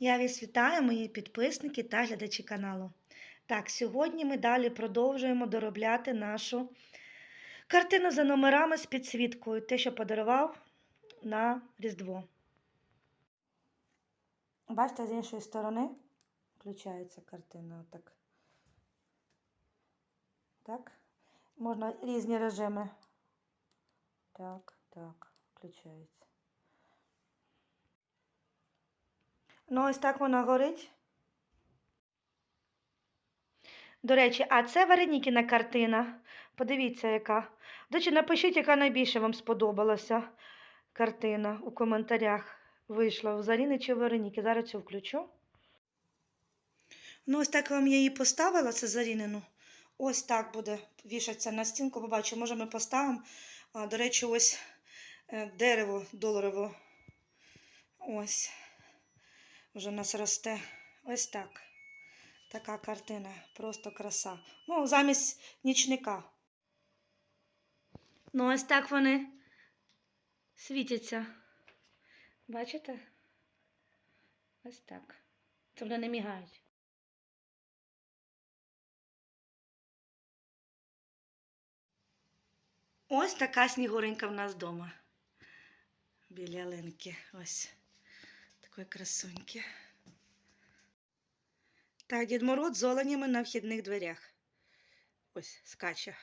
Я вас вітаю, мої підписники та глядачі каналу. Так, сьогодні ми далі продовжуємо доробляти нашу картину за номерами з підсвіткою, те, що подарував на Різдво. Бачите, з іншої сторони включається картина. Отак. Так. Можна різні режими. Так, так, включається. Ну, ось так вона горить. До речі, а це Варенікіна картина. Подивіться, яка. До речі, напишіть, яка найбільше вам сподобалася картина у коментарях. Вийшла у Заріни чи Вероніки. Зараз цю включу. Ну, ось так вам я її поставила, це Зарінину. Ось так буде вішатися на стінку. Побачу, може ми поставимо. До речі, ось е, дерево доларово. Ось. Вже нас росте. Ось так. Така картина. Просто краса. Ну, замість нічника. Ну, ось так вони світяться. Бачите? Ось так. Це вони не мігають. Ось така снігуренька в нас вдома. Біля ялинки. Ось. Такої красуньки. Так, Дід Мороз з оленями на вхідних дверях. Ось, скаче.